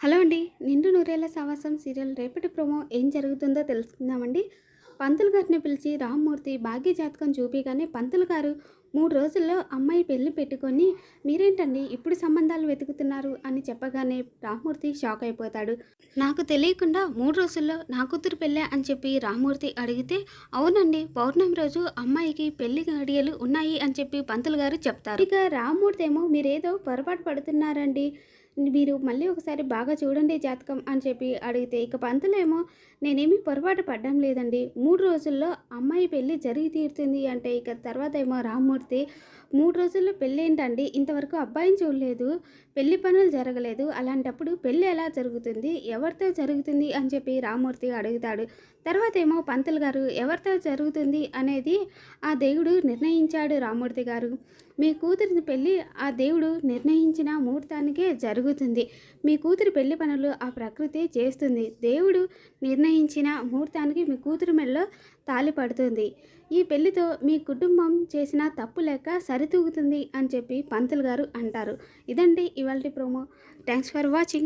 Hello అండి. నిండు నూరేళ్ళ సావాసం సీరియల్ రేపటి ప్రోమో ఏం జరుగుతుందో తెలుసుకుందామండి. పంతులు గారిని పిలిచి రామ్మూర్తి భాగ్య జాతకం చూపిగానే పంతులు గారు మూడు రోజుల్లో అమ్మాయి పెళ్ళి పెట్టుకొని మీరేంటండి ఇప్పుడు సంబంధాలు వెతుకుతున్నారు? అని చెప్పగానే రామ్మూర్తి షాక్ అయిపోతాడు. నాకు తెలియకుండా మూడు రోజుల్లో నా కూతురు పెళ్ళే? అని చెప్పి రామ్మూర్తి అడిగితే అవునండి పౌర్ణమి రోజు అమ్మాయికి పెళ్ళి గడియలు ఉన్నాయి అని చెప్పి పంతులు గారు చెప్తారు. ఇక రామ్మూర్తి ఏమో మీరేదో పొరపాటు పడుతున్నారండి మీరు మళ్ళీ ఒకసారి బాగా చూడండి జాతకం అని చెప్పి అడిగితే ఇక పంతులేమో నేనేమి పొరపాటు పడ్డం లేదండి మూడు రోజుల్లో అమ్మాయి పెళ్ళి జరిగి తీరుతుంది అంటే ఇక తర్వాత ఏమో రామ్మూర్తి మూడు రోజుల్లో పెళ్ళి ఏంటండి ఇంతవరకు అబ్బాయిని చూడలేదు. పెళ్ళి పనులు జరగలేదు. అలాంటప్పుడు పెళ్ళి ఎలా జరుగుతుంది? ఎవరితో జరుగుతుంది? అని చెప్పి రామూర్తి అడుగుతాడు. తర్వాత ఏమో పంతులు గారు ఎవరితో జరుగుతుంది? అనేది ఆ దేవుడు నిర్ణయించాడు రామూర్తి గారు. మీ కూతురిని పెళ్ళి ఆ దేవుడు నిర్ణయించిన ముహూర్తానికే జరుగుతుంది. మీ కూతురి పెళ్ళి పనులు ఆ ప్రకృతి చేస్తుంది. దేవుడు నిర్ణయించిన ముహూర్తానికి మీ కూతురి మెడలో తాలి పడుతుంది. ఈ పెళ్ళితో మీ కుటుంబం చేసిన తప్పు లేక సరితూగుతుంది అని చెప్పి పంతులు గారు అంటారు. ఇదండి ఇవాళ ప్రోమో. Thanks for watching.